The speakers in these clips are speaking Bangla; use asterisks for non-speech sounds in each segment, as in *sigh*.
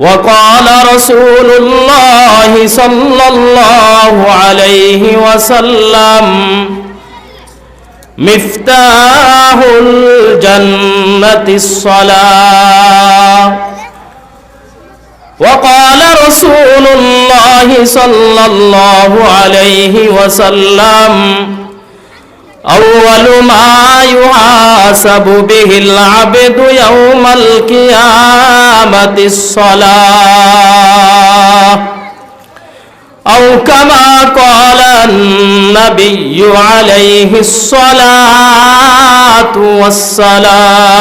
وقال رسول الله صلى الله عليه وسلم مفتاح الجنة الصلاة. وقال رسول الله صلى الله عليه وسلم أول ما يحاسب به العبد يوم القيامة الصلاة أو كما قال النبي عليه الصلاة والسلام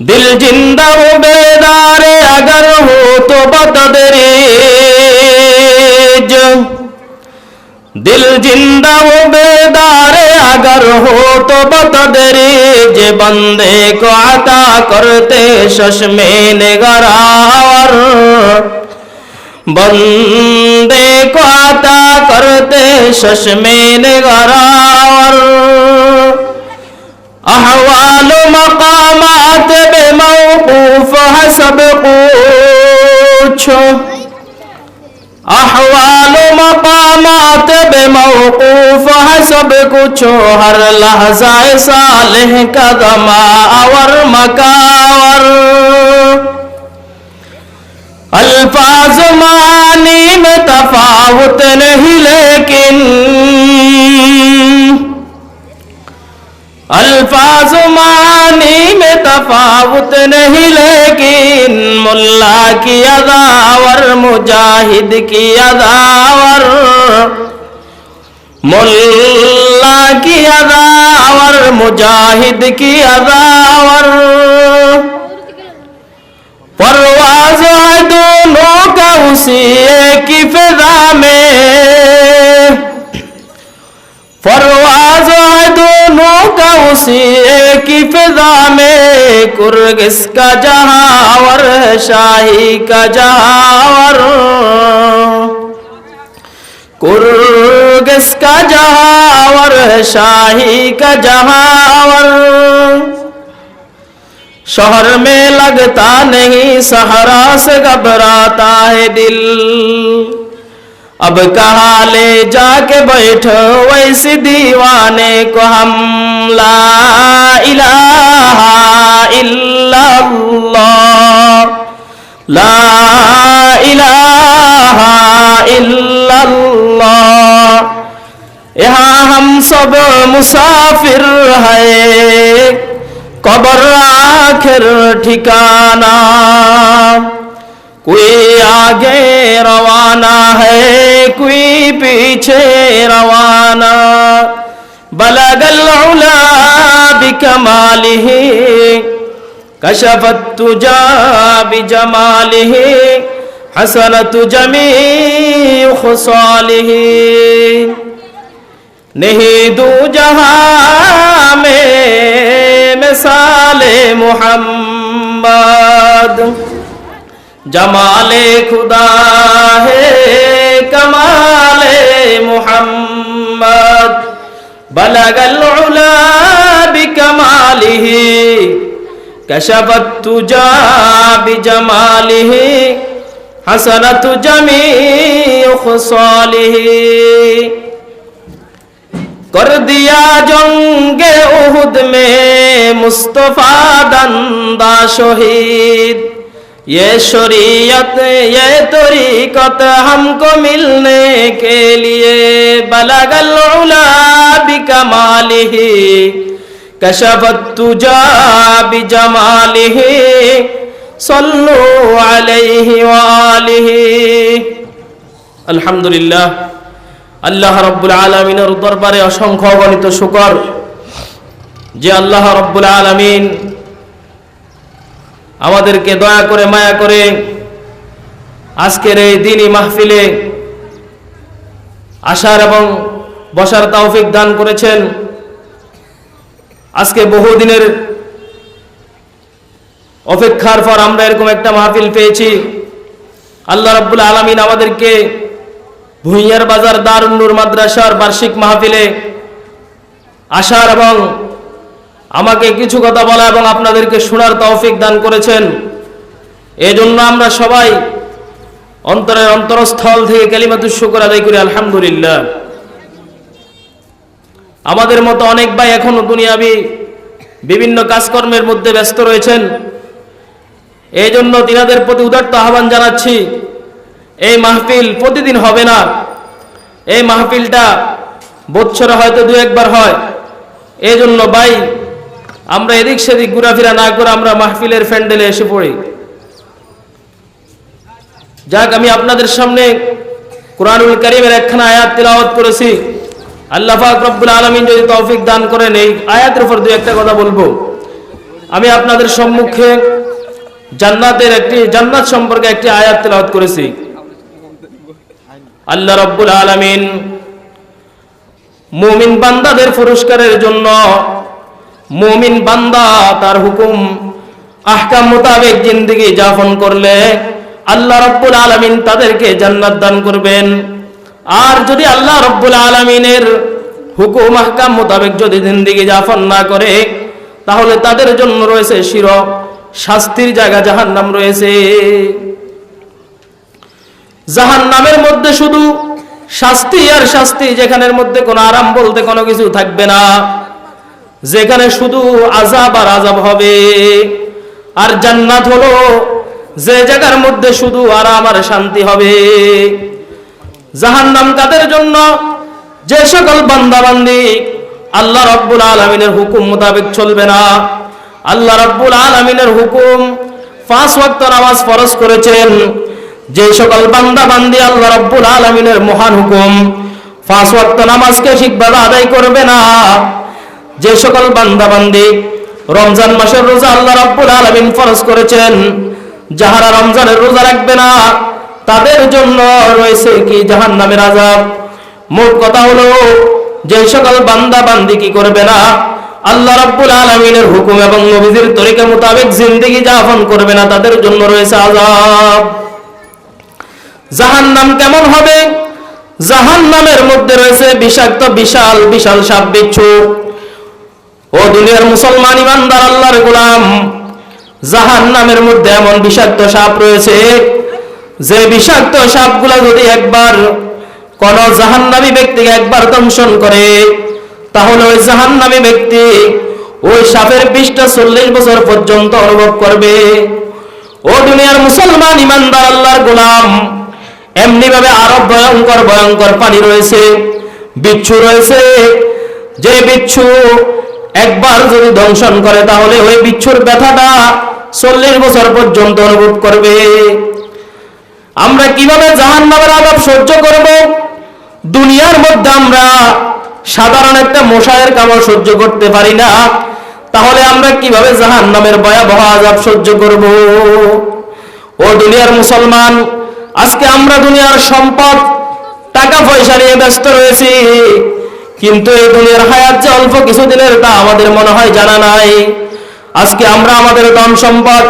دل جندہ و بیدار اگر ہو تو بتدریج दिल ज़िंदा वो बेदार अगर हो तो बतदरीज बंदे को अता करते शशमे निगरावर बंदे को अता करते शशमे निगरावर अहवाल मकामात बेमौकूफ है सब कुछ। अहवाल मकामात बेमौकूफ है सब कुछ, हर लहजा सालह कदमा और मकावर। अल्फाज मानी में तफावत नहीं, लेकिन अल्फाज मानी में तफावत नहीं, लेकिन मुल्ला की अदावर, मुजाहिद की अदावर। मुल्ला की अदावर, मुजाहिद की अदावर। परवाज है दोनों का उसी एक फिजा में। फरवाज है दोनों का उसी एक ही फिजा में, कुर्गिस का जहावर शाही का जहावर। कुर्गिस का जहावर शाही का जहावर। शहर में लगता नहीं, सहरा से घबराता है दिल। अब कहा ले जाके बैठो वैसे दीवाने को हम ला इलाहा इल्लल्लाह ला इलाहा इल्लल्लाह यहाँ हम सब मुसाफिर है कबर आखिर ठिकाना کوئی آگے रवाना ہے کوئی پیچھے روانہ بلغ العلا بکمالہ کشفت تجا بجمالہ حسنت جمیع خصالہ نہیں जहा جہاں میں مثال محمد জমালে খুদা হে কমালে মোহাম্মদ, বলগল উলা বিকমালিহি কশবত তুজা বিজমালিহি হাসনাত জমি খসালিহি। কর দিয়া জঙ্গে উহুদ মে মুস্তফা দন্দা শহীদ। ये शरीयत ये तरीकत हमको मिलने के लिए बलगल उला बिकमालिही कशफत तुजा बिजमालिही सल्लु अलैहि वालिही আলহামদুলিল্লাহ আল্লাহ রব্বুল আলমিনের দরবারে অসংখ্য অগণিত শুকর যে আল্লাহ রব্বুল আলমিন আমাদেরকে দয়া করে মায়া করে আজকের এই দিনই মাহফিলে আসার এবং বসার তৌফিক দান করেছেন। আজকে বহুদিনের অপেক্ষার পর আমরা এরকম একটা মাহফিল পেয়েছি। আল্লাহ রাব্বুল আলমিন আমাদেরকে ভুইয়ার বাজার দারুন্নুর মাদ্রাসার বার্ষিক মাহফিলে আসার এবং আমাকে কিছু কথা বলা এবং আপনাদেরকে শোনার তৌফিক দান করেছেন। এজন্য আমরা সবাই অন্তরের অন্তরস্থল থেকে কালিমাতুর শুকর আদায় করি, আলহামদুলিল্লাহ। আমাদের মতো অনেক ভাই এখনও দুনিয়াবি বিভিন্ন কাজকর্মের মধ্যে ব্যস্ত রয়েছেন। এই জন্য তিনাদের প্রতি উদার্ত আহ্বান জানাচ্ছি, এই মাহফিল প্রতিদিন হবে না। এই মাহফিলটা বছরে হয়তো দু একবার হয়। এই জন্য ভাই আমরা এদিক সেদিক ঘোরাফেরা না করে আমরা মাহফিলের ফ্যান্ডেলে এসে পড়ি। যাক, আমি আপনাদের সামনে কোরআনুল করিমের একখানা আয়াত তিলাওয়াত করেছি। আল্লাহ পাক রব্বুল আলমিন যদি তৌফিক দান করেন, এই আয়াতের উপর দু একটা কথা বলব। আমি আপনাদের সম্মুখে জান্নাতের একটি, জান্নাত সম্পর্কে একটি আয়াত তেলাওয়াত করেছি। আল্লাহ রব্বুল আলামিন মুমিন বান্দাদের পুরস্কারের জন্য মুমিন বান্দা, তার হুকুম, আহকাম মোতাবেক জিন্দিগি যাপন করলে আল্লাহ রব্বুল আলামিন তাদেরকে জান্নাত দান করবেন। আর যদি আল্লাহ রব্বুল আলামিনের হুকুম, আহকাম মোতাবেক যদি জিন্দিগি যাপন না করে, তাহলে তাদের জন্য রয়েছে শির, শাস্তির জায়গা জাহান্নাম রয়েছে। জাহান নামের মধ্যে শুধু শাস্তি আর শাস্তি যেখানের মধ্যে কোনো আরাম বলতে কোনো কিছু থাকবে না। যেখানে শুধু আজাব আর আজাব হবে। আর জান্নাত হলো যে জায়গার মধ্যে শুধু আরাম আর শান্তি হবে। জাহান নাম কাদের জন্য? যে সকল বান্দাবান্দি আল্লাহ রব্বুল আলমিনের হুকুম মোতাবেক চলবে না। আল্লাহ রব্বুল আলমিনের হুকুম পাঁচ ওয়াক্ত নামাজ ফরজ করেছেন। যে সকল বান্দাবান্দি আল্লাহ রব্বুল আলমিনের মহান হুকুম পাঁচ ওয়াক্ত নামাজকে ঠিকভাবে আদায় করবে না। যে সকল বান্দা বান্দি রমজান মাসের রোজা আল্লাহ রব্বুল আলমিন ফরজ করেছেন, যাহারা রমজানের রোজা রাখবে না, তাদের জন্য রয়েছে কি জাহান নামের আজাব মোট কথা হলো, যে সকল বান্দা বান্দি কি করবে না, আল্লাহ রাব্বুল আলামিনের হুকুম এবং নবীজির তরিকা মোতাবেক জিন্দেগি যাপন করবে না, তাদের জন্য রয়েছে আযাব। জাহান্নাম কেমন হবে? জাহান্নামের মধ্যে রয়েছে বিষাক্ত, বিশাল বিশাল সাপ বিচ্ছু। ও দুনিয়ার মুসলমান ইমানদার, আল্লাহর গোলাম, জাহান্নামের মধ্যে এমন বিষাক্ত সাপ রয়েছে, যে বিষাক্ত সাপগুলা যদি একবার কোন জাহান্নামী ব্যক্তিকে একবার দংশন করে, তাহলে ওই জাহান্নামী ব্যক্তি ওই সাপের বিষটা চল্লিশ বছর পর্যন্ত অনুভব করবে। ও দুনিয়ার মুসলমান ইমানদার, আল্লাহর গোলাম এমনি ভাবে আরও ভয়ঙ্কর ভয়ঙ্কর পানি রয়েছে, বিচ্ছু রয়েছে, যে বিচ্ছু একবার যদি দংশন করে, তাহলে ওই বিচ্ছুর ব্যথাটা চল্লিশ বছর পর্যন্ত অনুভব করবে। আমরা কীভাবে জাহান নামের আলাপ সহ্য করব? দুনিয়ার মধ্যে আমরা সাধারণ একটা মশায়ের কামড় সহ্য করতে পারি না। তাহলে আমরা কীভাবে জাহান নামের ভয়াবহ আজাব সহ্য করব? ও দুনিয়ার মুসলমান, আজকে আমরা দুনিয়ার সম্পদ, টাকা পয়সা নিয়ে ব্যস্ত রয়েছি। কিন্তু এই দুনিয়ার হায়াত যে অল্প কিছুদিনের তা আমাদের মনে হয় জানা নাই। আজকে আমরা আমাদের ধন সম্পদ,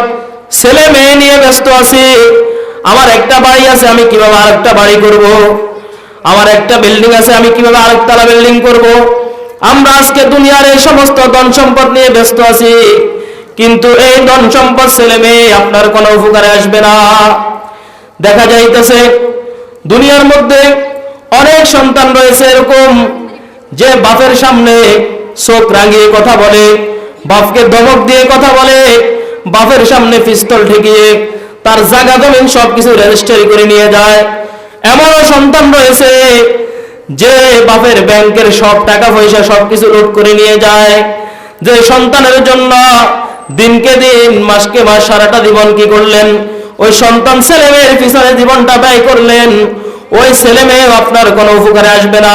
ছেলে মেয়ে নিয়ে ব্যস্ত আছি। আমার একটা বাড়ি আছে, আমি কীভাবে আরেকটা বাড়ি করব। আমার একটা বিল্ডিং আছে, আমি কীভাবে আরেকতলা বিল্ডিং করব। আমরা আজকে দুনিয়ার এই সমস্ত ধন সম্পদ নিয়ে ব্যস্ত আছি। কিন্তু এই ধন সম্পদ ছেলে মেয়ে, আপনার কোনো উপকারে আসবে না। দেখা যাইতেছে, দুনিয়ার মধ্যে অনেক সন্তান রয়েছে এরকম। যে বাপের সামনে চোখ রাঙিয়ে কথা বলে, বাপকে ধমক দিয়ে কথা বলে, বাপের সামনে পিস্তল ঠেকিয়ে তার জায়গা জমিন সবকিছু রেজিস্ট্রি করে নিয়ে যায়। এমনও সন্তান রয়েছে যে বাপের ব্যাংকের সব টাকা পয়সা সবকিছু লুট করে নিয়ে যায়। যে সন্তানের জন্য দিনকে দিন, মাসকে মাস সারাটা জীবন কি করলেন? ওই সন্তান ছেলে মেয়ের পিছনে জীবনটা ব্যয় করলেন। ওই ছেলে মেয়ে আপনার কোনো উপকারে আসবে না।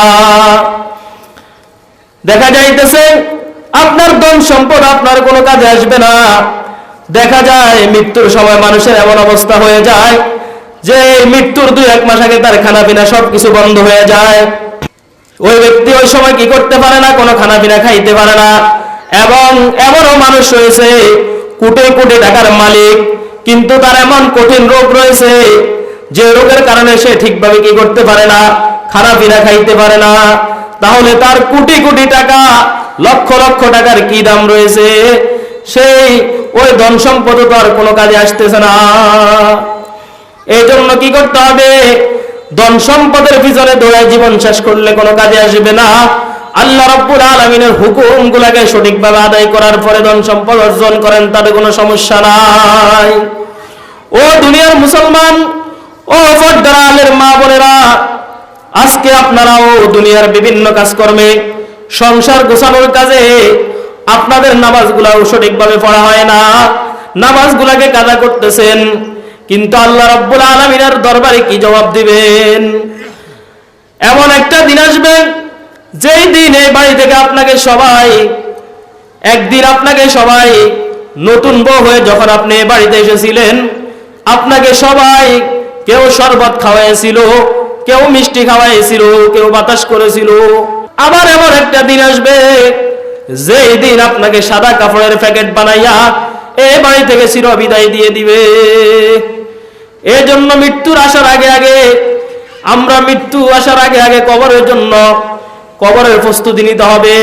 দেখা যাইতেছে, আপনার ধন সম্পদ আপনার কোনো কাজে আসবে না। দেখা যায়, মৃত্যুর সময় মানুষের এমন অবস্থা হয়ে যায় যে মৃত্যুর দুই এক মাস আগে তার খানা পিনা সবকিছু বন্ধ হয়ে যায়। ওই ব্যক্তি ওই সময় কি করতে পারে না? কোনো খানা পিনা খাইতে পারে না। এবং এমনও মানুষ রয়েছে, কোটি কোটি টাকার মালিক, কিন্তু তার এমন কঠিন রোগ রয়েছে যে রোগের কারণে সে ঠিকভাবে কি করতে পারে না? খানা পিনা খাইতে পারে না। তাহলে তার কোটি কোটি টাকা, লক্ষ লক্ষ টাকার কি দাম রয়েছে? সেই ওই ধন সম্পদ তো আর কোনো কাজে আসতেছে না। এই জন্য কি করতে হবে? ধন সম্পদের পিছনে দৌড়ায় জীবন শেষ করলে কোনো কাজে আসবে না। আল্লাহ রব্বুল আলমিনের হুকুম গুলাকে সঠিকভাবে আদায় করার পরে ধন সম্পদ অর্জন করেন, তাতে কোনো সমস্যা নাই। ও দুনিয়ার মুসলমান, ও ফদ্দারালের মা বোনেরা আজকে আপনারাও দুনিয়ার বিভিন্ন কাজকর্মে, সংসার গোছানোর কাজে আপনাদের নামাজগুলাও সঠিকভাবে পড়া হয় না। নামাজগুলাকে কাজা করতেছেন, কিন্তু আল্লাহ রব্বুল আলমিনের দরবারে কি জবাব দিবেন? এমন একটা দিন আসবে, যেই দিন এই বাড়ি থেকে আপনাকে সবাই, একদিন আপনাকে সবাই নতুন বউ হয়ে যখন আপনি বাড়িতে এসেছিলেন, আপনাকে সবাই কেউ শরবত খাওয়াইছিল কেউ মিষ্টি খাওয়াইছিল, কেউ বাতাস করেছিল। আবার এমন একটা দিন আসবে, যেই দিন আপনাকে সাদা কাপড়ের প্যাকেট বানাইয়া এ বাড়ি থেকে চির বিদায় দিয়ে দিবে। এই জন্য মৃত্যুর আসার আগে আগে, আমরা মৃত্যু আসার আগে আগে কবরের জন্য কবরের প্রস্তুতি নিতে হবে,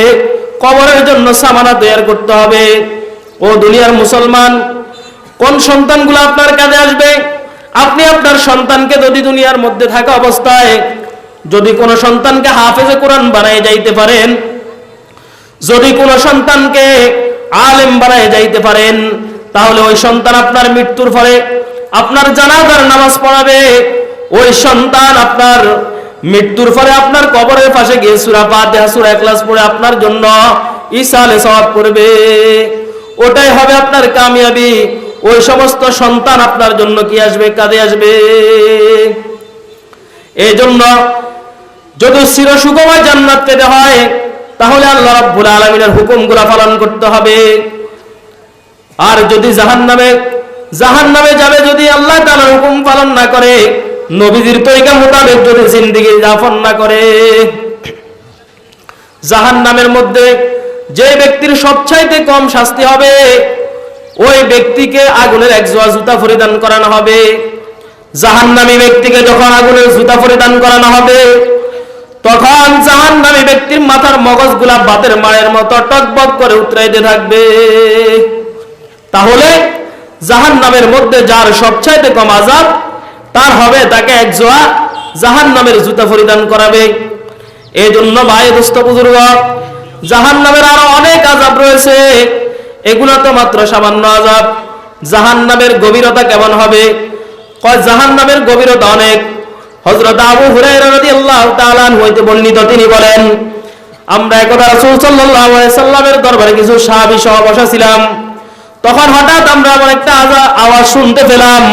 কবরের জন্য সামানা তৈরি করতে হবে। ও দুনিয়ার মুসলমান, কোন সন্তানগুলো আপনার কাজে আসবে? আপনি আপনার সন্তানকে যদি দুনিয়ার মধ্যে থাকা অবস্থায় যদি কোনো সন্তানকে হাফেজে কোরআন বানায় যাইতে পারেন, যদি কোনো সন্তানকে আলেম বানায় যাইতে পারেন, তাহলে ওই সন্তান আপনার মৃত্যুর ফলে আপনার জানাজার নামাজ পড়াবে, ওই সন্তান আপনার মৃত্যুর ফলে আপনার কবরের পাশে গিয়ে সুরা ফাতিহা, সূরা ইখলাস পড়ে আপনার জন্য ইসালে সওয়াব করবে ওটাই হবে আপনার কামিয়াবি ওই সমস্ত সন্তান আপনার জন্য কি আসবে কাঁদে আসবে? এই জন্য যদি চির সুখময় জান্নাত পেতে হয়, তাহলে আল্লাহ রাব্বুল আলামিনের হুকুমগুলা পালন করতে হবে। আর যদি জাহান্নামে জাহান্নামে যাবে যদি আল্লাহ তাআলার হুকুম পালন না করে, নবীজির তরিকা মোতাবেক যদি জিন্দেগি যাপন না করে, জাহান্নামের মধ্যে যে ব্যক্তির সবচাইতে কম শাস্তি হবে ওই ব্যক্তিকে আগুনের এক জোয়া জুতা পরিধান করানো হবে। জাহান্নামী ব্যক্তিকে যখন আগুনের জুতা পরিধান করানো হবে, তখন জাহান্নামী ব্যক্তির মাথার মগজগুলা বাতের মায়ের মতো টকবক করে উতরাইতে থাকবে। তাহলে জাহান্নামের মধ্যে যার সবচাইতে কম আজাব, তার হবে তাকে এক জোয়া জাহান্নামের জুতা পরিধান করাবে। এই জন্য ভাই, দোস্ত, বুজুর্গ, জাহান্নামের আরও অনেক আজাব রয়েছে। এগুলো তো মাত্র সামান্য আজাব। জাহান্নামের গভীরতা কেমন হবে? কয়, জাহান্নামের গভীরতা অনেক। হযরত আবু আনহু হইতে বর্ণিত, তিনি বলেন, আমরা একদা রাসূল সাল্লাল্লাহু আলাইহি সাল্লামের দরবারে কিছু সাহাবী সহ বসা ছিলাম তখন হঠাৎ আমরা এমন একটা আওয়াজ শুনতে পেলাম,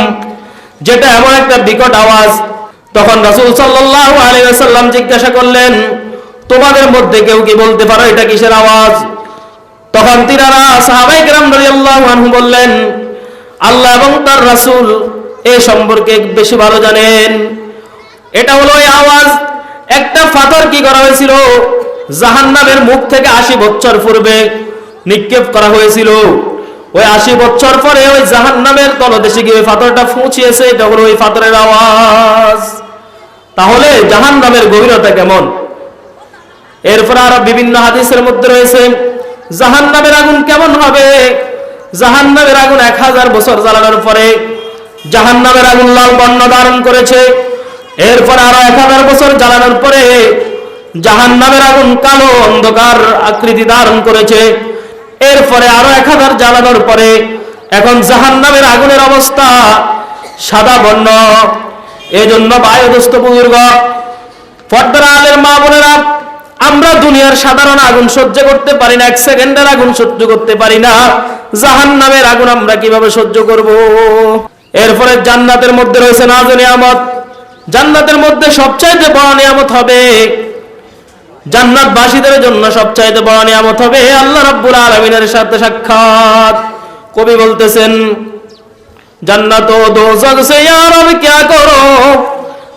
যেটা এমন একটা বিকট আওয়াজ। তখন রাসূল সাল্লাল্লাহু আলাইহি ওয়াসাল্লাম জিজ্ঞাসা করলেন, তোমাদের মধ্যে কেউ কি বলতে পারো, এটা কিসের আওয়াজ? তখন তিনারা সাহাবাই রাদিয়াল্লাহু আনহু বললেন, আল্লাহ এবং তার রাসূল এ সম্পর্কে বেশি ভালো জানেন। এটা হলো আওয়াজ, একটা ফাতর কি করা হয়েছিল? জাহান্নামের মুখ থেকে আশি বছর পূর্বে নিক্ষেপ করা হয়েছিল। ওই আশি বছর পরে ওই জাহান্নামের তলদেশে গিয়ে পাথরটা ফুঁচিয়েছে, এটা হলো ওই ফাতরের আওয়াজ। তাহলে জাহান্নামের গভীরতা কেমন? এরপর আরও বিভিন্ন হাদিসের মধ্যে রয়েছে জাহান্নামের আগুন কেমন হবে? জাহান্নামের আগুন এক হাজার বছর জ্বালানোর পরে জাহান্নামের আগুন লাল বর্ণ ধারণ করেছে। এরপর আরও এক হাজার বছর জ্বালানোর পরে জাহান্নামের আগুন কালো অন্ধকার আকৃতি ধারণ করেছে। এরপরে আরও এক হাজার জ্বালানোর পরে এখন জাহান্নামের আগুনের অবস্থা সাদা বর্ণ। এজন্য জন্য বায়ুদস্ত বুজুর্গ পর্দার আলের মা বোনেরা আমরা দুনিয়ার সাধারণ আগুন সহ্য করতে পারি না, এক সেকেন্ডের আগুন সহ্য করতে পারি না। জাহান নামের আগুন আমরা কীভাবে সহ্য করব। এরপরে জান্নাতের মধ্যে রয়েছে নাজ নিয়ামত। জান্নাতের মধ্যে সবচাইতে বড় নিয়ামত হবে জান্নাতবাসীদের জন্য সবচাইতে বড় নিয়ামত হবে আল্লাহ রাব্বুল আলামিনের সাথে সাক্ষাৎ। কবি বলতেছেন, জান্নাত ও দোজক সে আর আমি কে করো?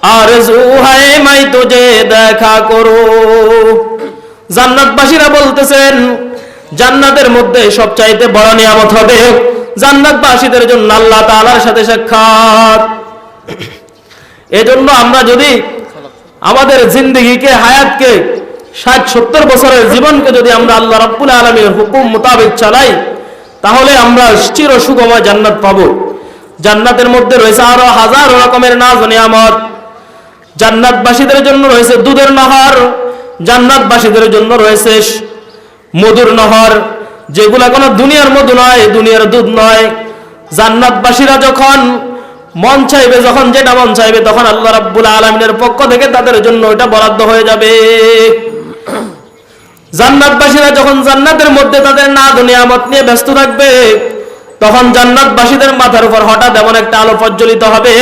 আরজু হায় মাই তুজে দেখা করো। জান্নাতবাসীরা বলতেছেন, জান্নাতের মধ্যে সবচাইতে বড় নিয়ামত হবে জান্নাতবাসীদের জন্য আল্লাহ তাআলার সাথে সাক্ষাৎ। এজন্য আমরা যদি আমাদের জিন্দগিকে, হায়াতকে, ষাট সত্তর বছরের জীবনকে যদি আমরা আল্লাহ রাব্বুল আলমীর হুকুম মোতাবেক চালাই, তাহলে আমরা চির সুগময় জান্নাত পাব। জান্নাতের মধ্যে রয়েছে আরও হাজার রকমের নাজ নিয়ামত জান্নাতবাসীদের জন্য রয়েছে দুধের নহর, জান্নাতবাসীদের জন্য রয়েছে মধুর নহর, যেগুলা কোনো দুনিয়ার মধু নয়, দুনিয়ার দুধ নয়। জান্নাতবাসীরা যখন মন চাইবে, যখন যেটা মন চাইবে, তখন আল্লাহ রাব্বুল আলমিনের পক্ষ থেকে তাদের জন্য ওটা বরাদ্দ হয়ে যাবে। জান্নাতবাসীরা যখন জান্নাতের মধ্যে তাদের না দুনিয়ামত নিয়ে ব্যস্ত থাকবে, তখন জান্নাতবাসীদের মাথার উপর হঠাৎ এমন একটা আলো প্রজ্বলিত হবে।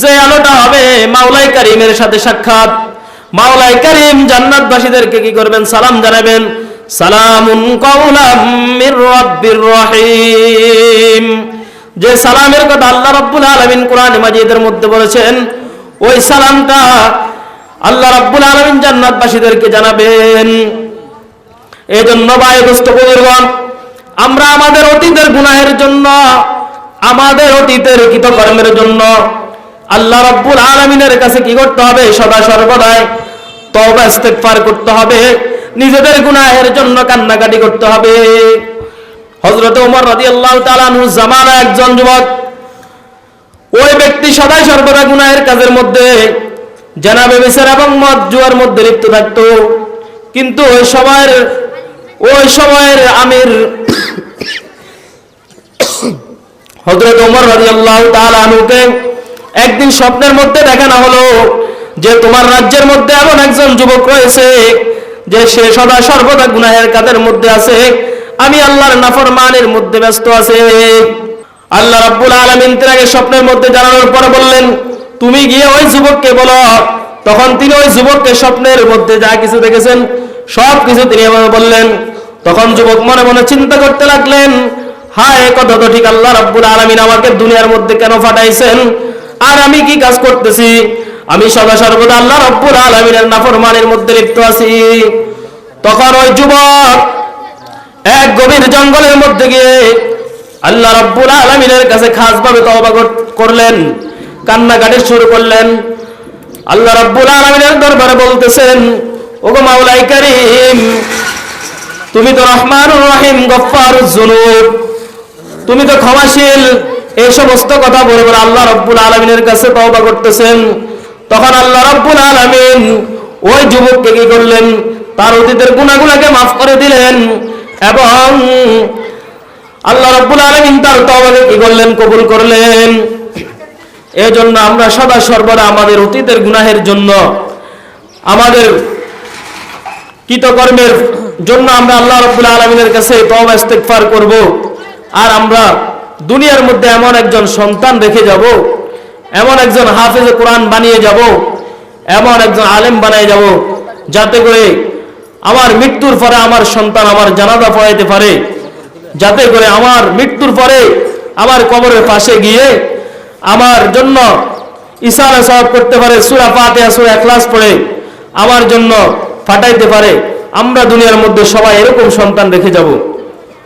যে আলোটা হবে মাওলাই কারিমের সাথে সাক্ষাৎ। মাওলাই কারিম জান্নাতবাসীদেরকে কি করবেন? সালাম জানাবেন। সালামুন কাউলাম যে সালামের কথা আল্লাহ রাব্বুল আলামিন কোরআন মাজিদের মধ্যে বলেছেন, ওই সালামটা আল্লাহ রাব্বুল আলামিন জান্নাতবাসীদেরকে জানাবেন। এই জন্য বায়ুগ্রস্ত বুজুর্গণ আমরা আমাদের অতীতের গুনাহের জন্য, আমাদের অতীতের কৃতকর্মের জন্য আল্লাহ রব্বুল আলমিনের কাছে কি করতে হবে? সদা সর্বদাই তবা ইস্তেগফার করতে হবে। নিজেদের গুনাহের জন্য কান্নাকাটি করতে হবে। হজরত ওমর রাদিয়াল্লাহু তাআলা আনহু জামানা একজন যুবক। ওই ব্যক্তি সদাই সর্বদা গুনাহের কাজের মধ্যে জানাবে বিচার এবং মদ জুয়ার মধ্যে লিপ্ত থাকতো। কিন্তু ওই সময়ের ওই সময়ের আমির *coughs* হজরত ওমর রাদিয়াল্লাহু তাআলা আনহুকে একদিন স্বপ্নের মধ্যে দেখানো হলো যে তোমার রাজ্যের মধ্যে এমন একজন যুবক রয়েছে যে সে সদা সর্বদা গুনাহের কাদের মধ্যে আছে। আমি আল্লাহর নাফরমানের মধ্যে ব্যস্ত আছে। আল্লাহ রাব্বুল আলামিন তাকে স্বপ্নের মধ্যে জানানোর পর বললেন, তুমি গিয়ে ওই যুবককে বলো। তখন তিনি ওই যুবককে স্বপ্নের মধ্যে যা কিছু দেখেছেন, সব কিছু তিনি এভাবে বললেন। তখন যুবক মনে মনে চিন্তা করতে লাগলেন, হায়, কথা তো ঠিক, আল্লাহ রাব্বুল আলামিন আমাকে দুনিয়ার মধ্যে কেন পাঠাইছেন? আর আমি কি কাজ করতেছি? আমি সদা সর্বদা আল্লাহ রাব্বুল আলামিনের নাফরমানের মধ্যে লিপ্ত আছি। তখন ওই যুবক এক গভীর জঙ্গলের মধ্যে গিয়ে আল্লাহ রাব্বুল আলামিনের কাছে খাসভাবে কর- করলেন, কান্নাকাটি শুরু করলেন। আল্লাহ রাব্বুল আলামিনের দরবারে বলতেছেন, ওগো মাওলাই কারীম, তুমি তো রহমানুর রহিম গফফারুজ জুনুব তুমি তো ক্ষমাশীল এই সমস্ত কথা বলে বলে আল্লাহ রব্বুল আলমিনের কাছে তওবা করতেছেন। তখন আল্লাহ রব্বুল আলমিন ওই যুবককে কি করলেন? তার অতীতের গুণাগুলাকে মাফ করে দিলেন এবং আল্লাহ রব্বুল আলমিন তার তওবাকে কি করলেন? কবুল করলেন। এই জন্য আমরা সদা সর্বদা আমাদের অতীতের গুনাহের জন্য, আমাদের কৃতকর্মের জন্য আমরা আল্লাহ রব্বুল আলমিনের কাছে তওবা ইস্তেগফার করব। আর আমরা দুনিয়ার মধ্যে এমন একজন সন্তান রেখে যাব, এমন একজন হাফেজ কোরআন বানিয়ে যাব, এমন একজন আলেম বানিয়ে যাব, যাতে করে আমার মৃত্যুর পরে আমার সন্তান আমার জানাজা পড়াইতে পারে, যাতে করে আমার মৃত্যুর পরে আমার কবরের পাশে গিয়ে আমার জন্য ইশারা সব করতে পারে, সুরা ফাতিহা, সুরা এখলাস পড়ে, আমার জন্য ফাটাইতে পারে। আমরা দুনিয়ার মধ্যে সবাই এরকম সন্তান রেখে যাব।